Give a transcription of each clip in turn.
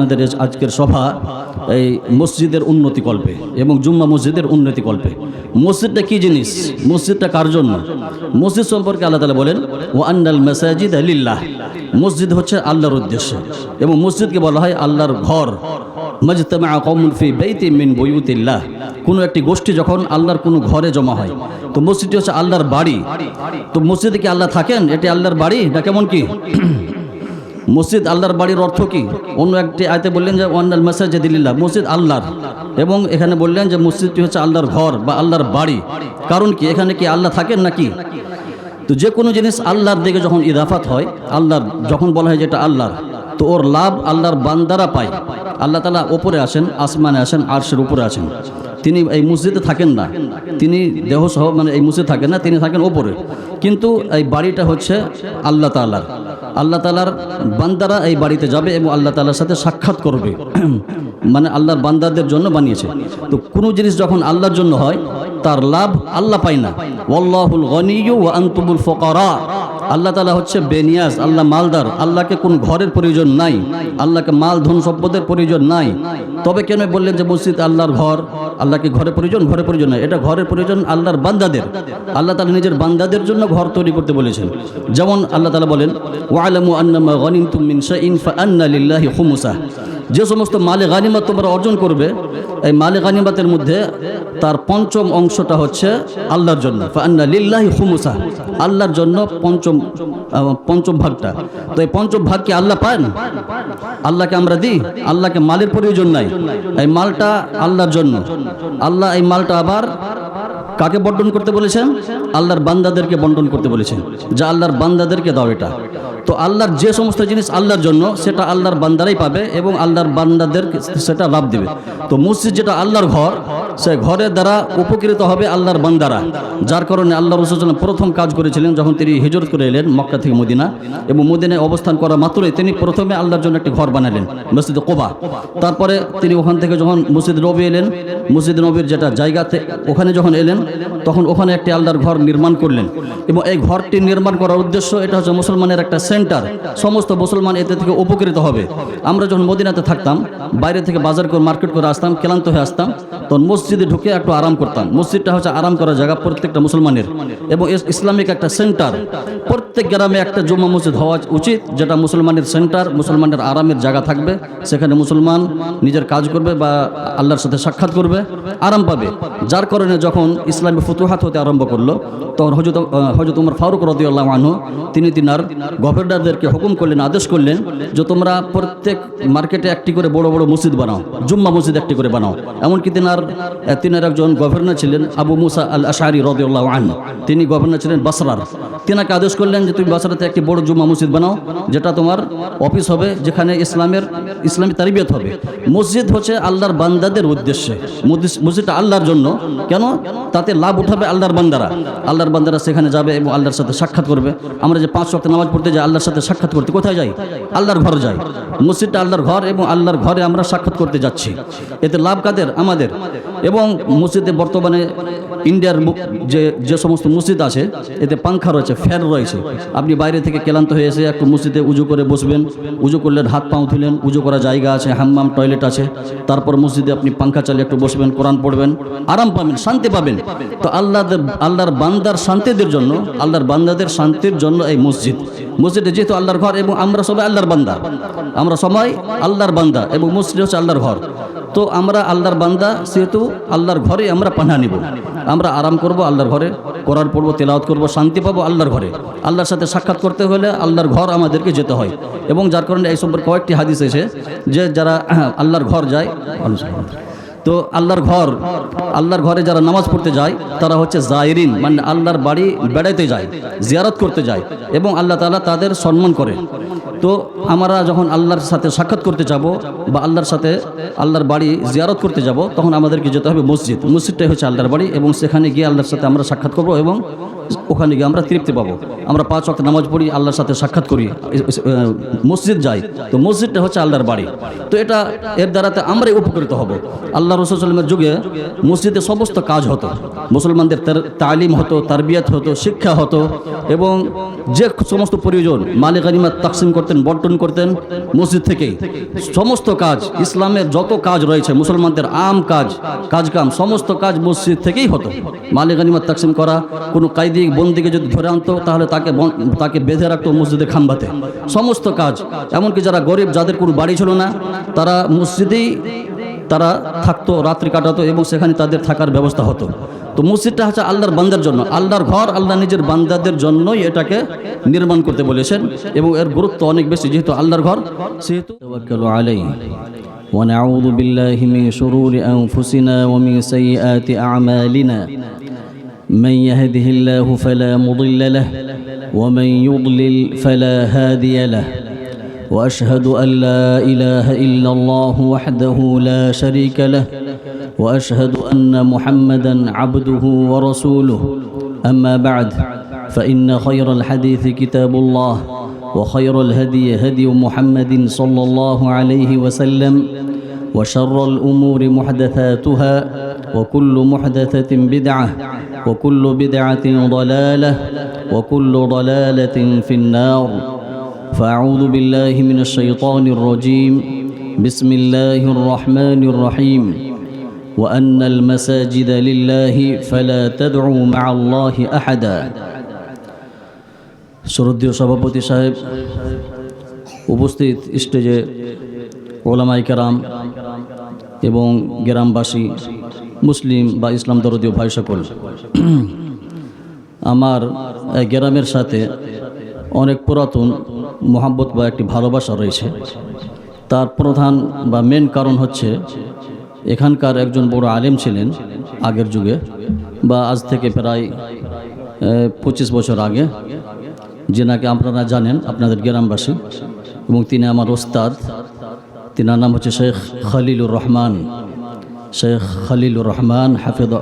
আপনাদের আজকের সভা এই মসজিদের উন্নতি কল্পে এবং জুম্মা মসজিদের উন্নতি কল্পে। মসজিদটা কি জিনিস? মসজিদটা কার জন্য? মসজিদ সম্পর্কে আল্লাহ তালা বলেন ও আন্নাল মেসাজিদ আলিল্লাহ মসজিদ হচ্ছে আল্লাহর উদ্দেশ্য এবং মসজিদকে বলা হয় আল্লাহর ঘর। মজতমা কোনো একটি গোষ্ঠী যখন আল্লাহর কোনো ঘরে জমা হয়, তো মসজিদটি হচ্ছে আল্লাহর বাড়ি। তো মসজিদে কি আল্লাহ থাকেন? এটি আল্লাহর বাড়ি না কেমন কি? মসজিদ আল্লাহর বাড়ির অর্থ কি? অন্য একটি আয়তে বললেন যে, ওয়ান্নাল মেসাজ দিল্লা মসজিদ আল্লাহর। এবং এখানে বললেন যে, মসজিদটি হচ্ছে আল্লাহর ঘর বা আল্লাহর বাড়ি। কারণ কি? এখানে কি আল্লাহ থাকেন নাকি? তো যে কোনো জিনিস আল্লাহর দিকে যখন ইদাফাত হয়, আল্লাহর, যখন বলা হয় যেটা আল্লাহর, তো ওর লাভ আল্লাহর বান্দারা পায়। আল্লাহ তালা ওপরে আসেন, আসমানে আসেন, আরশের উপরে আসেন। তিনি এই মসজিদে থাকেন না। তিনি দেহ সহ মানে এই মসজিদে থাকেন না, তিনি থাকেন ওপরে কিন্তু এই বাড়িটা হচ্ছে আল্লাহ তালার আল্লাহ তালার বান্দারা এই বাড়িতে যাবে এবং আল্লাহ তালার সাথে সাক্ষাৎ করবে। মানে আল্লাহর বান্দাদের জন্য বানিয়েছে। তো কোনো জিনিস যখন আল্লাহর জন্য হয়, তার লাভ আল্লাহ পায় না। ওয়াল্লাহুল গনিয়ু ওয়া আনতুমুল ফুকারা। আল্লাহ তালা হচ্ছে বেনিয়াজ, আল্লাহ মালদার। আল্লাহকে কোন ঘরের প্রয়োজন নাই, আল্লাহকে মাল ধন সম্পদের প্রয়োজন নাই। তবে কেন বললেন যে মসজিদ আল্লাহর ঘর? আল্লাহকে ঘরে প্রয়োজন ঘরে প্রয়োজন নাই। এটা ঘরের প্রয়োজন আল্লাহর বান্দাদের। আল্লাহ তালা নিজের বান্দাদের জন্য ঘর তৈরি করতে বলেছেন। যেমন আল্লাহ তালা বলেন, ওয়ালামু আন্নামা মিন শাইইন ফাআন্না লিল্লাহি যে সমস্ত মালে গানিমাত তোমরা অর্জন করবে, এই মালে গানিমাতের মধ্যে তার পঞ্চম অংশটা হচ্ছে আল্লাহর জন্য। আল্লাহর জন্য পঞ্চম পঞ্চম ভাগটা। তো এই পঞ্চম ভাগ কি আল্লাহ পান আল্লাহকে আমরা দিই? আল্লাহকে মালের প্রয়োজন নাই। এই মালটা আল্লাহর জন্য। আল্লাহ এই মালটা আবার কাকে বন্টন করতে বলেছেন? আল্লাহর বান্দাদেরকে বন্টন করতে বলেছেন। যা আল্লাহর বান্দাদেরকে দাও এটা। তো আল্লাহর যে সমস্ত জিনিস আল্লাহর জন্য, সেটা আল্লাহর বান্দারাই পাবে এবং আল্লাহর বান্দাদের সেটা লাভ দেবে। তো মসজিদ যেটা আল্লাহর ঘর সে ঘরের দ্বারা উপকৃত হবে আল্লাহর বান্দারা। যার কারণে আল্লাহ রসুল প্রথম কাজ করেছিলেন যখন তিনি হিজরত করে এলেন মক্কা থেকে মদিনা এবং মদিনায় অবস্থান করা মাত্রই তিনি প্রথমে আল্লাহর জন্য একটি ঘর বানালেন, মসজিদ কোবা। তারপরে তিনি ওখান থেকে যখন মসজিদ নবী এলেন, মসজিদ নবীর যেটা জায়গা থে- ওখানে যখন এলেন, তখন ওখানে একটি আল্লাহর ঘর নির্মাণ করলেন এবং এই ঘরটি নির্মাণ করার উদ্দেশ্য এটা হচ্ছে মুসলমানের একটা সেন্টার। সমস্ত মুসলমান এতে থেকে উপকৃত হবে। আমরা যখন মদিনাতে থাকতাম, বাইরে থেকে বাজার করে, মার্কেট করে আসতাম, ক্লান্ত হয়ে আসতাম তখন মসজিদে ঢুকে একটু আরাম করতাম। মসজিদটা হচ্ছে আরাম করার জায়গা প্রত্যেকটা মুসলমানের। এবং ইস- ইসলামিক একটা সেন্টার। প্রত্যেক গ্রামে একটা জুম্মা মসজিদ হওয়া উচিত, যেটা মুসলমানের সেন্টার, মুসলমানের আরামের জায়গা থাকবে। সেখানে মুসলমান নিজের কাজ করবে বা আল্লাহর সাথে সাক্ষাৎ করবে, আরাম পাবে। যার কারণে যখন ইসলামী ফুতুহাত হতে আরম্ভ করল, তখন হজরত হজরত উমর ফারুক রদিউল্লাহ আনহু, তিনি তিনার গভর্নরদেরকে হুকুম করলেন, আদেশ করলেন যে তোমরা প্রত্যেক মার্কেটে একটি করে বড় বড় মসজিদ বানাও, জুম্মা মসজিদ একটি করে বানাও। এমনকি তিনার তিনার একজন গভর্নর ছিলেন আবু মুসা আল আশারি রদিউল্লাহ আন তিনি গভর্নর ছিলেন বাসরার। তিনাকে আদেশ করলেন যে তুমি বাসরাতে একটি বড় জুম্মা মসজিদ বানাও, যেটা তোমার অফিস হবে, যেখানে ইসলামের, ইসলামী তারিবিয়ত হবে। মসজিদ হচ্ছে আল্লাহর বান্দাদের উদ্দেশ্যে। মসজিদটা আল্লাহর জন্য। কেন? তাতে লাভ উঠাবে আল্লাহর বান্দারা। আল্লাহর বান্দারা সেখানে যাবে এবং আল্লাহর সাথে সাক্ষাৎ করবে। আমরা যে পাঁচ ওয়াক্ত নামাজ পড়তে যাই, আল্লাহর সাথে সাক্ষাৎ করতে কোথায় যাই? আল্লাহর ঘর যাই। মসজিদটা আল্লাহর ঘর এবং আল্লাহর ঘরে আমরা সাক্ষাৎ করতে যাচ্ছি। এতে লাভ কাদের? আমাদের। এবং মসজিদে বর্তমানে ইন্ডিয়ার যে যে সমস্ত মসজিদ আছে, এতে পাংখা রয়েছে, ফ্যান রয়েছে। আপনি বাইরে থেকে ক্লান্ত হয়ে এসে একটু মসজিদে উজু করে বসবেন। উজু করলেন হাত পাও ধুলেন, উজু করা জায়গা আছে, হাম্মাম টয়লেট আছে। তারপর মসজিদে আপনি পাংখা চালিয়ে একটু বসবেন, কোরআন পড়বেন। আরাম পাবেন, শান্তি পাবেন। তো আল্লাহ আল্লাহর বান্দার শান্তিদের জন্য আল্লাহর বান্দাদের শান্তির জন্য এই মসজিদ। মসজিদে যেহেতু আল্লাহর ঘর এবং আমরা সবাই আল্লাহর বান্দা। আমরা সবাই আল্লাহর বান্দা এবং মসজিদ হচ্ছে আল্লাহর ঘর। তো আমরা আল্লাহর বান্দা, সেহেতু আল্লাহর ঘরে আমরা পানা নিব। আমরা আরাম করব আল্লাহর ঘরে করার পড়ব তেলাওত করব, শান্তি পাবো আল্লাহর ঘরে। আল্লাহর সাথে সাক্ষাৎ করতে হলে আল্লাহর ঘর আমাদেরকে যেতে হয়। এবং যার কারণে এই সম্পর্কে কয়েকটি হাদিস এসে যে যারা আল্লাহর ঘর যায়। তো আল্লাহর ঘর, আল্লাহর ঘরে যারা নামাজ পড়তে যায়, তারা হচ্ছে জায়রিন মানে আল্লাহর বাড়ি বেড়াইতে যায়, জিয়ারত করতে যায়, এবং আল্লাহ তালা তাদের সম্মান করে। তো আমরা যখন আল্লাহর সাথে সাক্ষাৎ করতে যাব বা আল্লাহর সাথে আল্লাহর বাড়ি জিয়ারত করতে যাব, তখন আমাদেরকে যেতে হবে মসজিদ। মসজিদটাই হচ্ছে আল্লাহর বাড়ি এবং সেখানে গিয়ে আল্লাহর সাথে আমরা সাক্ষাৎ করব এবং ওখানে গিয়ে আমরা তৃপ্তি পাবো। আমরা পাঁচ ওয়াক্ত নামাজ পড়ি, আল্লাহর সাথে সাক্ষাৎ করি মসজিদ যাই। তো মসজিদটা হচ্ছে আল্লাহর বাড়ি। তো এটা, এর দ্বারাতে আমরাই উপকৃত হব। আল্লাহ রসুলের যুগে মসজিদে সমস্ত কাজ হতো। মুসলমানদের তালিম হতো, তারবিয়াত হতো, শিক্ষা হতো এবং যে সমস্ত প্রয়োজন, মালিক আনিমাত তাকসিম করতেন, বন্টন করতেন, মসজিদ থেকেই। সমস্ত কাজ, ইসলামের যত কাজ রয়েছে, মুসলমানদের আম কাজ কাজকাম সমস্ত কাজ মসজিদ থেকেই হতো। মালিক আনিমাত তাকসিম করা, কোনো কায়দি বন্দিকে যদি ধরে আনতো তাহলে তাকে বন- তাকে বেঁধে রাখতো মসজিদে খাম্বাতে সমস্ত কাজ এমনকি যারা গরিব যাদের কোনো বাড়ি ছিল না তারা মসজিদেই তারা থাকতো রাত্রি কাটাতো এবং সেখানে তাদের থাকার ব্যবস্থা হতো তো মসজিদটা হচ্ছে আল্লাহর বান্দার জন্য আল্লাহর ঘর আল্লাহ নিজের বান্দাদের জন্যই এটাকে নির্মাণ করতে বলেছেন এবং এর গুরুত্ব অনেক বেশি যেহেতু আল্লাহর ঘর সেহেতু তাওয়াক্কালু আলাইহি ونعوذ بالله من شرور أنفسنا ومن سيئات أعمالنا من يهده الله فلا مضل له ومن يضلل فلا هادي له وأشهد أن لا إله إلا الله وحده لا شريك له وأشهد أن محمدا عبده ورسوله. أما بعد فإن خير الحديث كتاب الله وخير الهدي هدي محمد صلى الله عليه وسلم وشر الأمور محدثاتها وكل محدثة بدعة وكل بدعه ضلاله وكل ضلاله في النار فاعوذ بالله من الشيطان الرجيم بسم الله الرحمن الرحيم وان المساجد لله فلا تدعوا مع الله احدا শ্রদ্ধীয় সভাপতি সাহেব উপস্থিত স্টেজে ওলামাই কেরাম এবং গ্রামবাসী মুসলিম বা ইসলাম দরদীয় ভাই সকল। আমার গ্রামের সাথে অনেক পুরাতন মোহাব্বত বা একটি ভালোবাসা রয়েছে। তার প্রধান বা মেন কারণ হচ্ছে এখানকার একজন বড় আলেম ছিলেন আগের যুগে বা আজ থেকে প্রায় পঁচিশ বছর আগে। যেনাকে আপনারা জানেন, আপনাদের গ্রামবাসী। এবং তিনি আমার ওস্তাদ। তিনার নাম হচ্ছে শেখ খালিলুর রহমান। শেখ খলিলুর রহমান হাফিদ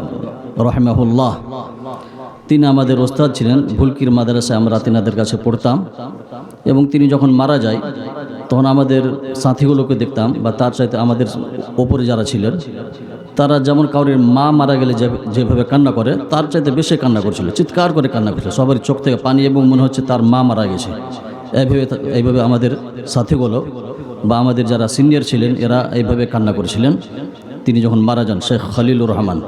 রহমাহুল্লাহ। তিনি আমাদের ওস্তাদ ছিলেন। ভুলকির মাদ্রাসায় আমরা তিনাদের কাছে পড়তাম। এবং তিনি যখন মারা যায়, তখন আমাদের সাথীগুলোকে দেখতাম বা তার চাইতে আমাদের ওপরে যারা ছিলেন, তারা যেমন কাউরের মা মারা গেলে যেভাবে কান্না করে, তার চাইতে বেশি কান্না করছিল, চিৎকার করে কান্না করছিল। সবার চোখ থেকে পানি এবং মনে হচ্ছে তার মা মারা গেছে। এইভাবে এইভাবে আমাদের সাথীগুলো বা আমাদের যারা সিনিয়র ছিলেন, এরা এইভাবে কান্না করেছিলেন। তিনি যখন মারা যান, শেখ খলিলুর রহমান।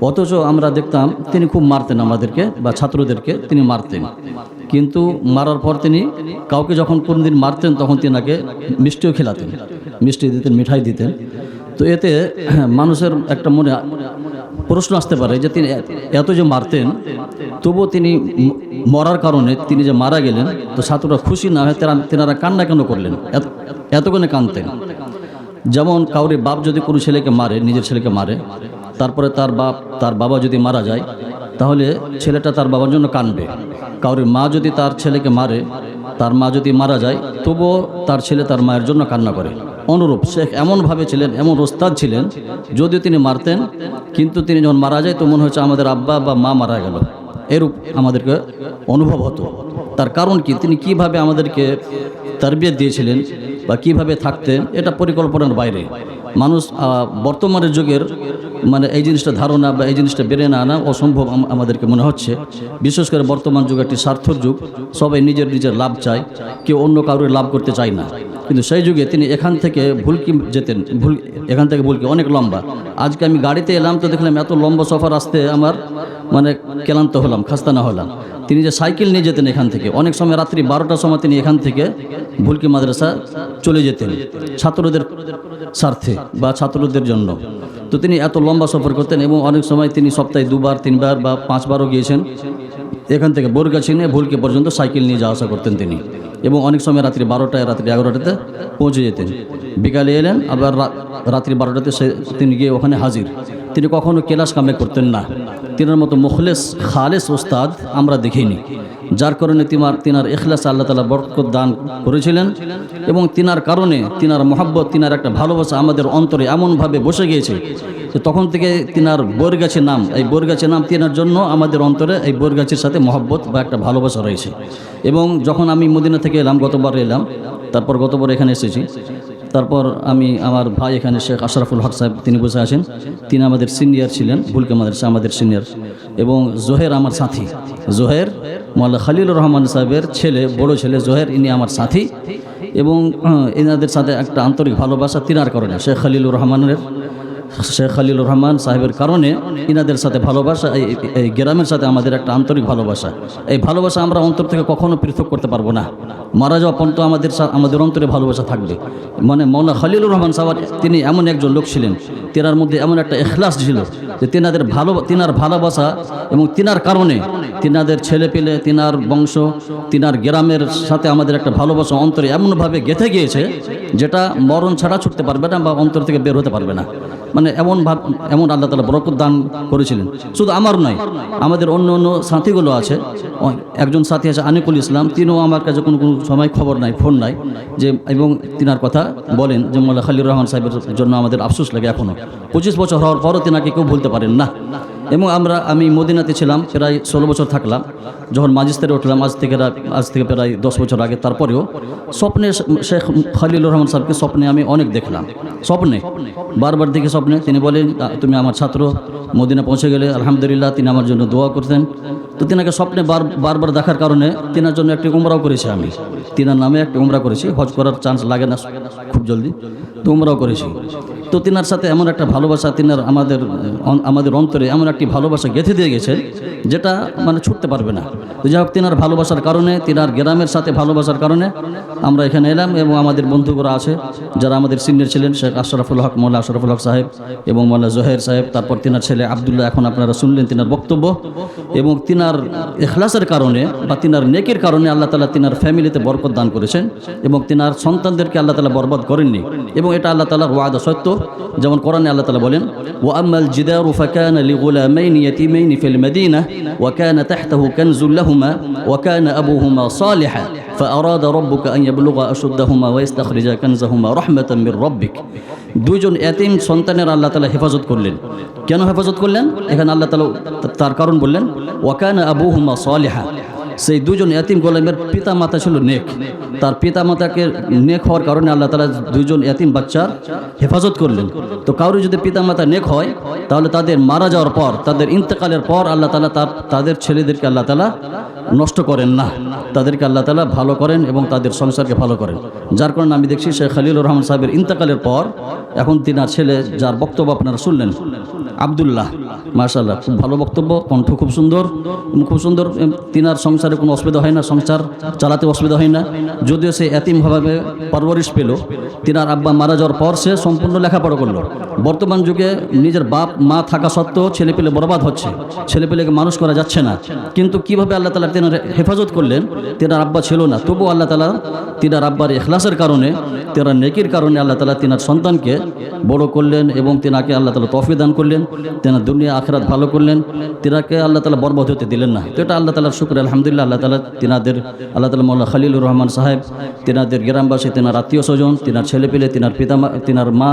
অথচ আমরা দেখতাম তিনি খুব মারতেন আমাদেরকে বা ছাত্রদেরকে, তিনি মারতেন। কিন্তু মারার পর তিনি কাউকে যখন কোনদিন মারতেন, তখন তিনাকে মিষ্টিও খেলাতেন, মিষ্টি দিতেন, মিঠাই দিতেন। তো এতে মানুষের একটা মনে প্রশ্ন আসতে পারে যে তিনি এত যে মারতেন, তবুও তিনি মরার কারণে তিনি যে মারা গেলেন, তো ছাত্ররা খুশি না হয় তেরা- তেনারা কান্না কেন করলেন? এত- এতক্ষণে কাঁদতেন। যেমন কাউরে বাপ যদি কোনো ছেলেকে মারে, নিজের ছেলেকে মারে, তারপরে তার বাপ, তার বাবা যদি মারা যায়, তাহলে ছেলেটা তার বাবার জন্য কানবে। কাউরের মা যদি তার ছেলেকে মারে, তার মা যদি মারা যায়, তবুও তার ছেলে তার মায়ের জন্য কান্না করে। অনুরূপ শেখ এমনভাবে ছিলেন, এমন ওস্তাদ ছিলেন যদিও তিনি মারতেন, কিন্তু তিনি যখন মারা যায়, তো মনে হচ্ছে আমাদের আব্বা বা মা মারা গেল। এরূপ আমাদেরকে অনুভব হতো। তার কারণ কি? তিনি কীভাবে আমাদেরকে তারবিয়ত দিয়েছিলেন? বা কীভাবে থাকতেন, এটা পরিকল্পনার বাইরে। মানুষ বর্তমানের যুগের মানে এই জিনিসটা ধারণা বা এই জিনিসটা বেড়ে না আনা অসম্ভব আমাদেরকে মনে হচ্ছে। বিশেষ করে বর্তমান যুগ একটি স্বার্থর যুগ, সবাই নিজের নিজের লাভ চায়, কেউ অন্য কারোর লাভ করতে চায় না। কিন্তু সেই যুগে তিনি এখান থেকে ভুলকি যেতেন, ভুল, এখান থেকে ভুলকি অনেক লম্বা। আজকে আমি গাড়িতে এলাম তো দেখলাম এত লম্বা সফর আসতে আমার মানে ক্লান্ত হলাম, খাস্তানা হলাম। তিনি যে সাইকেল নিয়ে যেতেন এখান থেকে, অনেক সময় রাত্রি বারোটার সময় তিনি এখান থেকে ভুলকি মাদ্রাসা চলে যেতেন, ছাত্রদের স্বার্থে বা ছাত্রদের জন্য। তো তিনি এত লম্বা সফর করতেন এবং অনেক সময় তিনি সপ্তাহে দুবার, তিনবার বা পাঁচবারও গিয়েছেন। এখান থেকে বোরগাছি নিয়ে ভুলকে পর্যন্ত সাইকেল নিয়ে যাওয়া আসা করতেন তিনি। এবং অনেক সময় রাত্রি বারোটায়, রাত্রি এগারোটাতে পৌঁছে যেতেন। বিকালে এলেন, আবার রাত্রি বারোটাতে সে তিনি গিয়ে ওখানে হাজির। তিনি কখনো কেলাস কামে করতেন না। তিনার মতো মুখলেস, খালেস ওস্তাদ আমরা দেখিনি। যার কারণে তিনার তিনার এখলাস আল্লাহ তালা বরকত দান করেছিলেন এবং তিনার কারণে তিনার মহাব্বত, তিনার একটা ভালোবাসা আমাদের অন্তরে এমনভাবে বসে গিয়েছে তো তখন থেকে তিনার বৈরগাছের নাম, এই বৈরগাছের নাম তিনার জন্য আমাদের অন্তরে এই বৈরগাছের সাথে মহব্বত বা একটা ভালোবাসা রয়েছে। এবং যখন আমি মদিনা থেকে এলাম, গতবার এলাম, তারপর গতবার এখানে এসেছি তারপর আমি আমার ভাই এখানে শেখ আশরাফুল হক সাহেব, তিনি বসে আছেন তিনি আমাদের সিনিয়র ছিলেন ভুলকে মাদ্রাসা, আমাদের সিনিয়র এবং জোহের আমার সাথী। জোহের মোল্লা খালিলুর রহমান সাহেবের ছেলে, বড় ছেলে জোহের, ইনি আমার সাথী। এবং এনাদের সাথে একটা আন্তরিক ভালোবাসা তিনার কারণে, শেখ খালিলুর রহমানের। শেখ খালিল রহমান সাহেবের কারণে ইনাদের সাথে ভালোবাসা, এই গ্রামের সাথে আমাদের একটা আন্তরিক ভালোবাসা। এই ভালোবাসা আমরা অন্তর থেকে কখনো পৃথক করতে পারব না। মারা যাওয়া পর্যন্ত আমাদের আমাদের অন্তরে ভালোবাসা থাকবে। মানে মৌলা খালিলুর রহমান সাহেব, তিনি এমন একজন লোক ছিলেন। তেনার মধ্যে এমন একটা এখলাস ছিল যে তিনাদের ভালো, তিনার ভালোবাসা এবং তিনার কারণে তিনাদের ছেলে পেলে তিনার বংশ, তিনার গ্রামের সাথে আমাদের একটা ভালোবাসা অন্তরে এমনভাবে গেঁথে গিয়েছে যেটা মরণ ছাড়া ছুটতে পারবে না বা অন্তর থেকে বের হতে পারবে না। মানে এমন ভাব, এমন আল্লাহ তালা বরকত দান করেছিলেন। শুধু আমার নয়, আমাদের অন্য অন্য সাথীগুলো আছে। একজন সাথী আছে আনিকুল ইসলাম, তিনিও আমার কাছে কোনো কোনো সময় খবর নাই, ফোন নাই, যে, এবং তিনার কথা বলেন যে মোল্লা খালির রহমান সাহেবের জন্য আমাদের আফসোস লাগে এখনও পঁচিশ বছর হওয়ার পরও তিনাকে কেউ পারেন না। এবং আমরা, আমি মদিনাতে ছিলাম, প্রায় ষোলো বছর থাকলাম। যখন মাজিস্তারে উঠলাম, আজ থেকে আজ থেকে প্রায় দশ বছর আগে, তারপরেও স্বপ্নে শেখ খালিলুর রহমান সাহেবকে স্বপ্নে আমি অনেক দেখলাম। স্বপ্নে, বারবার দেখে স্বপ্নে। তিনি বলেন তুমি আমার ছাত্র, মদিনা পৌঁছে গেলে আলহামদুলিল্লাহ তিনি আমার জন্য দোয়া করতেন। তো তিনাকে স্বপ্নে বার, বারবার দেখার কারণে তিনার জন্য একটি উমরাও করেছি আমি। তিনার নামে একটি উমরা করেছি। হজ করার চান্স লাগে না, খুব জলদি। তো উমরাও করেছি। তো তিনার সাথে এমন একটা ভালোবাসা তিনার আমাদের আমাদের অন্তরে এমন একটি ভালোবাসা গেঁথে দিয়ে গেছে, যেটা মানে ছুটতে পারবে না। যাই হোক, তিনার ভালোবাসার কারণে, তিনার গ্রামের সাথে ভালোবাসার কারণে আমরা এখানে এলাম এবং আমাদের বন্ধুগুলো আছে, যারা আমাদের সিনিয়র ছিলেন, শেখ আশরাফুল হক মোল্লা আশরাফুল হক সাহেব এবং মোল্লা জোহের সাহেব, তারপর তিনার ছেলে আবদুল্লাহ, এখন আপনারা শুনলেন তিনার বক্তব্য। এবং তিনার এখলাসের কারণে বা তিনার নেকের কারণে আল্লাহ তালা তিনার ফ্যামিলিতে বরকত দান করেছেন এবং তিনার সন্তানদেরকে আল্লাহ তালা বরবাদ করেননি। এবং এটা আল্লাহ তালার ওয়াদা সত্য যেমন কোরআনে আল্লাহ তালা বলেন ও আম্মাল জিদারু ফাকান লিগুলামাইন ইয়াতিমাইন ফিল মদিনা وكان تحته كنز لهما وكان أبوهما صالحا فأراد ربك أن يبلغ أشدهما ويستخرج كنزهما رحمة من ربك দুইজন এতিম সন্তানের আল্লাহ তালা হেফাজত করলেন কেন হেফাজত করলেন এখানে আল্লাহ তালা তার কারণ বললেন ওয়াকান আবু হুমা সালেহা সেই দুজন এতিম গোলামের পিতা মাতা ছিল নেক। তার পিতা মাতাকে নেক হওয়ার কারণে আল্লাহ তালা দুজন এতিম বাচ্চার হেফাজত করলেন। তো কারোর যদি পিতা মাতা নেক হয়, তাহলে তাদের মারা যাওয়ার পর, তাদের ইন্তেকালের পর আল্লাহ তালা তার তাদের ছেলেদেরকে আল্লাহ তালা নষ্ট করেন না। তাদেরকে আল্লাহ তালা ভালো করেন এবং তাদের সংসারকে ভালো করেন। যার কারণে আমি দেখছি শেখ খালিল রহমান সাহেবের ইন্তেকালের পর এখন তিনার ছেলে যার বক্তব্য আপনারা শুনলেন, আবদুল্লাহ মার্শাল্লাহ খুব ভালো বক্তব্য, কণ্ঠ খুব সুন্দর খুব সুন্দর তিনার সংসারে কোনো অসুবিধা হয় না, সংসার চালাতে অসুবিধা হয় না। যদিও সে এতিমভাবে পরবরিশ পেল, তিনার আব্বা মারা যাওয়ার পর সে সম্পূর্ণ লেখাপড়া করল। বর্তমান যুগে নিজের বাপ, মা থাকা সত্ত্বেও ছেলে পেলে বরবাদ হচ্ছে ছেলে পেলেকে মানুষ করা যাচ্ছে না। কিন্তু কীভাবে আল্লাহ তালা তেনার হেফাজত করলেন, তেনার আব্বা ছিল না। তবুও আল্লাহ তালা তিনার আব্বার এখলাসের কারণে, তেনার নেকির কারণে আল্লাহ তালা তিনার সন্তানকে বড় করলেন এবং তিনাকে আল্লাহ তালা তফি দান করলেন, তেনার দুনিয়া, আখরাত ভালো করলেন, তিনাকে আল্লাহ তালা বরবাদ হতে দিলেন না। তো এটা আল্লাহ তালার শুক্র, আলহামদুলিল্লাহ আল্লাহ তালা তিনাদের, আল্লাহ তালা মোল্লা খালিলুর রহমান সাহেব, তেনাদের গ্রামবাসী, তিনার আত্মীয় স্বজন, তিনার ছেলে পেলে তিনার পিতা তিনার মা,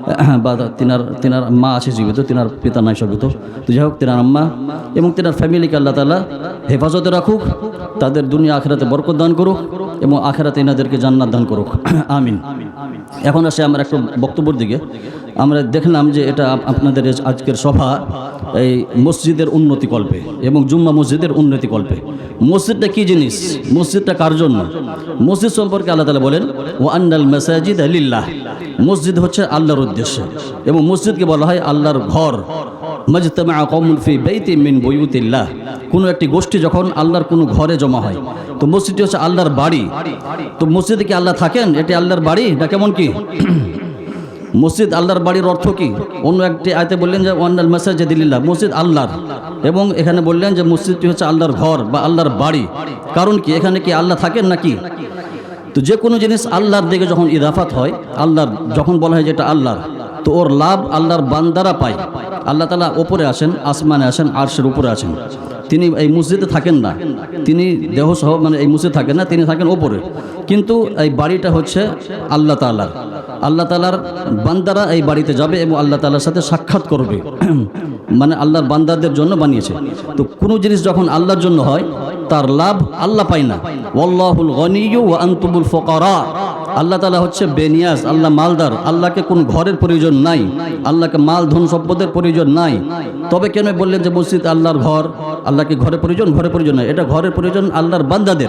বা তিনার তিনার মা আছে জীবিত, তিনার পিতা নাই সবিত তো যাই হোক, তেনার আম্মা এবং তেনার ফ্যামিলিকে আল্লাহ তালা হেফাজতে রাখুক, তাদের দুনিয়া আখেরাতে বরকত দান করুক এবং আখেরাতে এনাদেরকে জান্নাত দান করুক। আমিন। এখন আসে আমার একটা বক্তব্যের দিকে। আমরা দেখলাম যে এটা আপনাদের আজকের সভা এই মসজিদের উন্নতি কল্পে এবং জুম্মা মসজিদের উন্নতি কল্পে। মসজিদটা কি জিনিস? মসজিদটা কার জন্য? মসজিদ সম্পর্কে আল্লাহ তালা বলেন ও আন্নাল মেসাজিদ আলিল্লাহ মসজিদ হচ্ছে আল্লাহর উদ্দেশ্যে এবং মসজিদকে বলা হয় আল্লাহর ঘর। মজতমা কমুল ফি বেইতি মিন বইউতিল্লাহ কোনো একটি গোষ্ঠী যখন আল্লাহর কোনো ঘরে জমা হয়, তো মসজিদটি হচ্ছে আল্লাহর বাড়ি। তো মসজিদে কি আল্লাহ থাকেন? এটি আল্লাহর বাড়ি না কেমন কি? মসজিদ আল্লাহর বাড়ির অর্থ কি? অন্য একটি আয়তে বললেন যে, ওয়ান্নাল মাসাজিদিল্লাহ মসজিদ আল্লাহর। এবং এখানে বললেন যে, মসজিদটি হচ্ছে আল্লাহর ঘর বা আল্লাহর বাড়ি। কারণ কি? এখানে কি আল্লাহ থাকেন নাকি? তো যে কোনো জিনিস আল্লাহর দিকে যখন ইদাফাত হয়, আল্লাহর, যখন বলা হয় যে এটা আল্লাহর তো ওর লাভ আল্লাহর বান্দারা পায়। আল্লাহ তালা ওপরে আসেন, আসমানে আসেন, আরশের উপরে আছেন তিনি এই মসজিদে থাকেন না। তিনি দেহ সহ মানে এই মসজিদে থাকেন না, তিনি থাকেন ওপরে কিন্তু এই বাড়িটা হচ্ছে আল্লাহ তালার আল্লাহ তালার বান্দারা এই বাড়িতে যাবে এবং আল্লাহ তালার সাথে সাক্ষাৎ করবে। মানে আল্লাহর বান্দাদের জন্য বানিয়েছে। তো কোনো জিনিস যখন আল্লাহর জন্য হয়, তার লাভ আল্লাহ পায় না। গনিয়ু ওয়া আনতুমুল ফুকারা। আল্লাহ তালা হচ্ছে বেনিয়াজ, আল্লাহ মালদার। আল্লাহকে কোন ঘরের প্রয়োজন নাই, আল্লাহকে মাল ধন সম্পদের প্রয়োজন নাই। তবে কেন বললেন যে মসজিদ আল্লাহর ঘর? আল্লাহকে ঘরে প্রয়োজন ঘরে প্রয়োজন নাই। এটা ঘরের প্রয়োজন আল্লাহর বান্দাদের।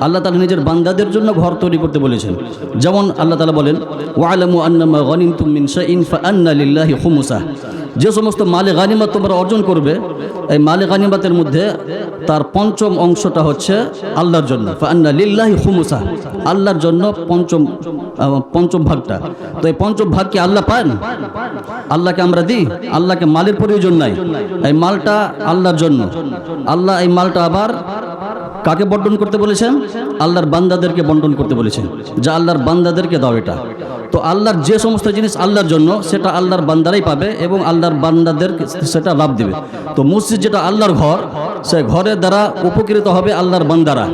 আল্লাহ তালা নিজের বান্দাদের জন্য ঘর তৈরি করতে বলেছেন। যেমন আল্লাহ তালা বলেন, ওয়ালামু আন্নামা গনিমতুম মিন শাইইন ফাআন্না লিল্লাহি খুমুসাহ। যে সমস্ত মালে গানিমাত তোমরা অর্জন করবে, এই মালে গানিমাতের মধ্যে তার পঞ্চম অংশটা হচ্ছে আল্লাহর জন্য। লিল্লাহি খুমুসা। আল্লাহর জন্য পঞ্চম পঞ্চম ভাগটা। তো এই পঞ্চম ভাগ কি আল্লাহ পান? আল্লাহকে আমরা দিই? আল্লাহকে মালের প্রয়োজন নাই। এই মালটা আল্লাহর জন্য। আল্লাহ এই মালটা আবার কাকে বন্টন করতে বলেছেন? আল্লাহর বান্দাদেরকে বন্টন করতে বলেছেন। যা আল্লাহর বান্দাদেরকে দাও এটা। তো আল্লাহর যে সমস্ত জিনিস আল্লাহর জন্য, সেটা আল্লাহর বান্দারাই পাবে এবং আল্লাহর বান্দাদের সেটা লাভ দেবে। তো মসজিদ যেটা আল্লাহর ঘর, সে ঘরের দ্বারা উপকৃত হবে আল্লাহর বান্দারা।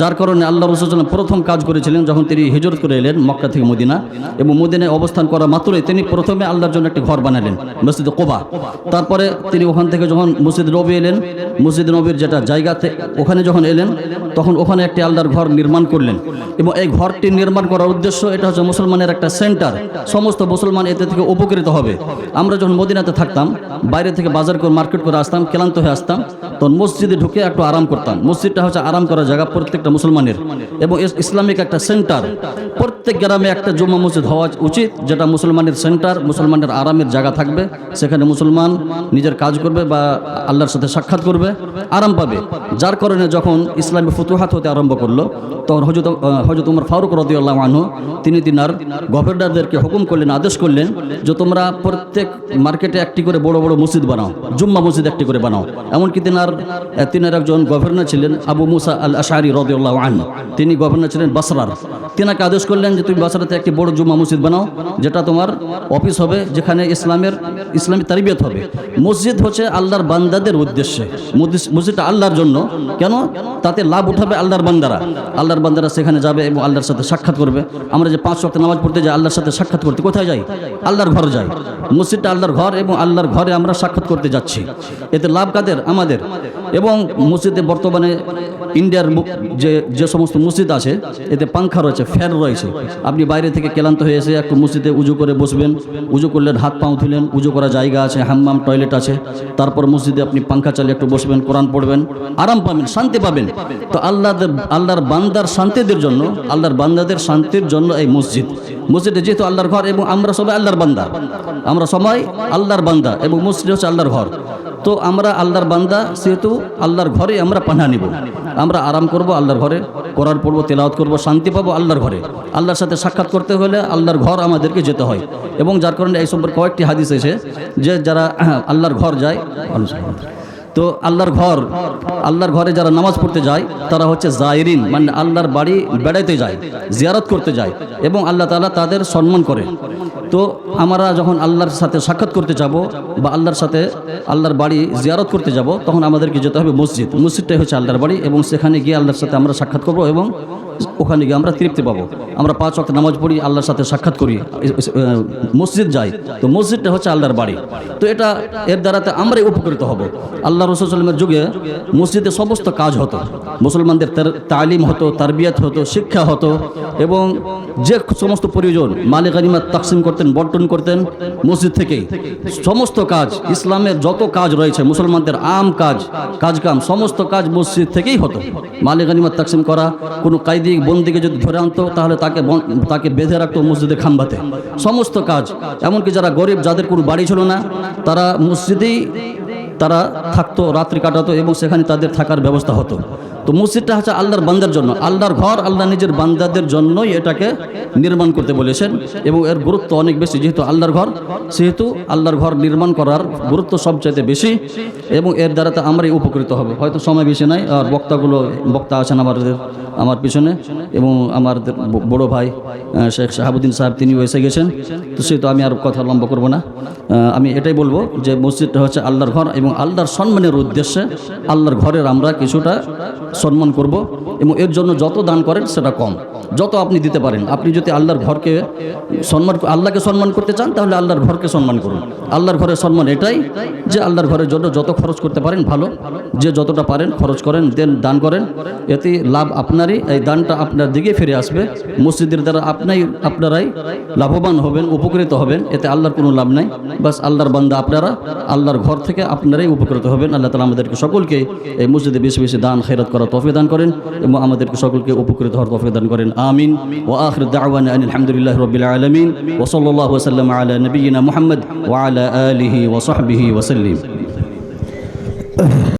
যার কারণে আল্লাহ রসুল প্রথম কাজ করেছিলেন, যখন তিনি হিজরত করে এলেন মক্কা থেকে মদিনা, এবং মদিনায় অবস্থান করা মাত্রই তিনি প্রথমে আল্লাহর জন্য একটি ঘর বানালেন, মসজিদ কোবা। তারপরে তিনি ওখান থেকে যখন মসজিদ নবী এলেন, মসজিদ নবীর যেটা জায়গাতে ওখানে যখন এলেন, তখন ওখানে একটি আল্লাহর ঘর নির্মাণ করলেন। এবং এই ঘরটি নির্মাণ করার উদ্দেশ্য এটা হচ্ছে মুসলমানের একটা সেন্টার সমস্ত মুসলমান এতে থেকে উপকৃত হবে। আমরা যখন মদিনাতে থাকতাম, বাইরে থেকে বাজার করে মার্কেট করে আসতাম, ক্লান্ত হয়ে আসতাম, তখন মসজিদে ঢুকে একটু আরাম করতাম। মসজিদটা হচ্ছে আরাম করার জায়গা প্রত্যেকটা মুসলমানের। এবং ইসলামিক একটা সেন্টার প্রত্যেক গ্রামে একটা জুম্মা মসজিদ হওয়া উচিত, যেটা মুসলমানের সেন্টার মুসলমানের আরামের জায়গা থাকবে। সেখানে মুসলমান নিজের কাজ করবে বা আল্লাহর সাথে সাক্ষাৎ করবে, আরাম পাবে। যার কারণে যখন ইসলামী ফুতুহাত হতে আরম্ভ করল, তখন হজরত হজরত উমর ফারুক রদিউল্লাহ আনহু, তিনি তিনার গভর্নরদেরকে হুকুম করলেন, আদেশ করলেন যে তোমরা প্রত্যেক মার্কেটে একটি করে বড় বড় মসজিদ বানাও, জুম্মা মসজিদ একটি করে বানাও। এমনকি তিনার তিনার একজন গভর্নর ছিলেন আবু মুসা আল আশারি রদিউল্লাহ আন তিনি গভর্নর ছিলেন বাসরার। তিনাকে আদেশ করলেন যে তুমি বাসরাতে একটি বড় জুম্মা মসজিদ বানাও, যেটা তোমার অফিস হবে যেখানে ইসলামের, ইসলামী তারিবিয়ত হবে। মসজিদ হচ্ছে আল্লাহর বান্দাদের উদ্দেশ্যে। মসজিদ- মসজিদটা আল্লাহর জন্য। কেন? তাতে লাভ উঠাবে আল্লাহর বান্দারা। আল্লাহর বান্দারা সেখানে যাবে এবং আল্লাহর সাথে সাক্ষাৎ করবে। আমরা যে পাঁচ ওয়াক্ত নামাজ পড়তে যাই আল্লাহর সাথে সাক্ষাৎ করতে। কোথায় যাই? আল্লাহর ঘর যাই। মসজিদটা আল্লাহর ঘর এবং আল্লাহর ঘরে আমরা সাক্ষাৎ করতে যাচ্ছি। এতে লাভ কাদের? আমাদের। এবং মসজিদে বর্তমানে ইন্ডিয়ার যে যে সমস্ত মসজিদ আছে, এতে পাংখা রয়েছে, ফ্যান রয়েছে। আপনি বাইরে থেকে ক্লান্ত হয়ে এসে একটু মসজিদে উজু করে বসবেন। উজু করলেন হাত পাও ধুলেন, উজু করা জায়গা আছে, হাম্মাম টয়লেট আছে। তারপর মসজিদে আপনি পাংখা চালিয়ে একটু বসবেন, কোরআন পড়বেন, আরাম পাবেন, শান্তি পাবেন। তো আল্লাহ আল্লাহর বান্দার শান্তিদের জন্য, আল্লাহর বান্দাদের শান্তির জন্য এই মসজিদ। মসজিদে যেহেতু আল্লাহর ঘর এবং আমরা সবাই আল্লাহর বান্দা। আমরা সবাই আল্লাহর বান্দা এবং মসজিদ হচ্ছে আল্লাহর ঘর। তো আমরা আল্লাহর বান্দা সেহেতু আল্লাহর ঘরে আমরা পানা নিব। আমরা আরাম করব আল্লাহর ঘরে, করার পড়ব, তেলাওয়াত করব, শান্তি পাবো আল্লাহর ঘরে। আল্লাহর সাথে সাক্ষাৎ করতে হলে আল্লাহর ঘর আমাদেরকে যেতে হয়। এবং যার কারণে এই সম্পর্কে কয়েকটি হাদিস এসে যে যারা আল্লাহর ঘর যায় তো আল্লাহর ঘর, আল্লাহর ঘরে যারা নামাজ পড়তে যায়, তারা হচ্ছে জায়রিন মানে আল্লাহর বাড়ি বেড়াইতে যায়, জিয়ারত করতে যায়, এবং আল্লাহ তাআলা তাদের সম্মান করে। তো আমরা যখন আল্লাহর সাথে সাক্ষাৎ করতে যাব বা আল্লাহর সাথে আল্লাহর বাড়ি জিয়ারত করতে যাব, তখন আমাদেরকে যেতে হবে মসজিদ। মসজিদটাই হচ্ছে আল্লাহর বাড়ি এবং সেখানে গিয়ে আল্লাহর সাথে আমরা সাক্ষাৎ করব এবং ওখানে গিয়ে আমরা তৃপ্তি পাবো। আমরা পাঁচ ওয়াক্ত নামাজ পড়ি, আল্লাহর সাথে সাক্ষাৎ করি মসজিদ যাই। তো মসজিদটা হচ্ছে আল্লাহর বাড়ি। তো এটা, এর দ্বারাতে আমরাই উপকৃত হব। আল্লাহ রসুলের যুগে মসজিদে সমস্ত কাজ হতো। মুসলমানদের তালিম হতো, তারবিয়াত হতো, শিক্ষা হতো এবং যে সমস্ত প্রয়োজন, মালিক গানিমাত তাকসিম করতেন, বন্টন করতেন, মসজিদ থেকেই। সমস্ত কাজ, ইসলামের যত কাজ রয়েছে, মুসলমানদের আম কাজ কাজ কাম সমস্ত কাজ মসজিদ থেকেই হতো। মালিক গানিমাত তাকসিম করা, কোনো কায়দি বন্দিকে যদি ধরে আনতো, তাহলে তাকে তাকে বেঁধে রাখতো মসজিদে খাম্বাতে। সমস্ত কাজ। এমনকি যারা গরিব, যাদের কোনো বাড়ি ছিল না, তারা মসজিদেই তারা থাকতো, রাত্রি কাটাতো এবং সেখানে তাদের থাকার ব্যবস্থা হতো। তো মসজিদটা হচ্ছে আল্লাহর বান্দার জন্য। আল্লাহর ঘর আল্লাহ নিজের বান্দাদের জন্যই এটাকে নির্মাণ করতে বলেছেন। এবং এর গুরুত্ব অনেক বেশি, যেহেতু আল্লাহর ঘর, সেহেতু আল্লাহর ঘর নির্মাণ করার গুরুত্ব সবচাইতে বেশি এবং এর দ্বারা তো আমরাই উপকৃত হব। হয়তো সময় বেশি নাই, আর বক্তাগুলো, বক্তা আছেন আমাদের, আমার পিছনে এবং আমার বড় ভাই শেখ শাহাবুদ্দিন সাহেব, তিনিও এসে গেছেন। তো সেহেতু আমি আর কথা লম্বা করব না। আমি এটাই বলব যে মসজিদটা হচ্ছে আল্লাহর ঘর এবং আল্লাহর সম্মানের উদ্দেশ্যে আল্লাহর ঘরের আমরা কিছুটা সম্মান করব এবং এর জন্য যত দান করেন সেটা কম। যত আপনি দিতে পারেন। আপনি যদি আল্লাহর ঘরকে সম্মান আল্লাহকে সম্মান করতে চান, তাহলে আল্লাহর ঘরকে সম্মান করুন। আল্লাহর ঘরের সম্মান এটাই যে আল্লাহর ঘরের জন্য যত খরচ করতে পারেন, ভালো। যে যতটা পারেন খরচ করেন, দেন দান করেন। এতে লাভ আপনারই। এই দানটা আপনার দিকে ফিরে আসবে। মসজিদের দ্বারা আপনাই আপনারাই লাভবান হবেন, উপকৃত হবেন। এতে আল্লাহর কোনো লাভ নাই। বাস আল্লাহর বান্দা আপনারা, আল্লাহর ঘর থেকে আপনারাই উপকৃত হবেন। আল্লাহ তালা আমাদেরকে সকলকে এই মসজিদে বেশি বেশি দান, খেরাত করা তফে দান করেন এবং আমাদেরকে সকলকে উপকৃত হওয়ার তফে দান করেন। আমিন। ও আখর দাওয়ান আলহামদুলিল্লাহ রবিল আলমিন। ওসল্লাহ ওসাল্লাম আলা নবীনা মোহাম্মদ ওয়ালা আলহি ওসহবিহি ওসলিম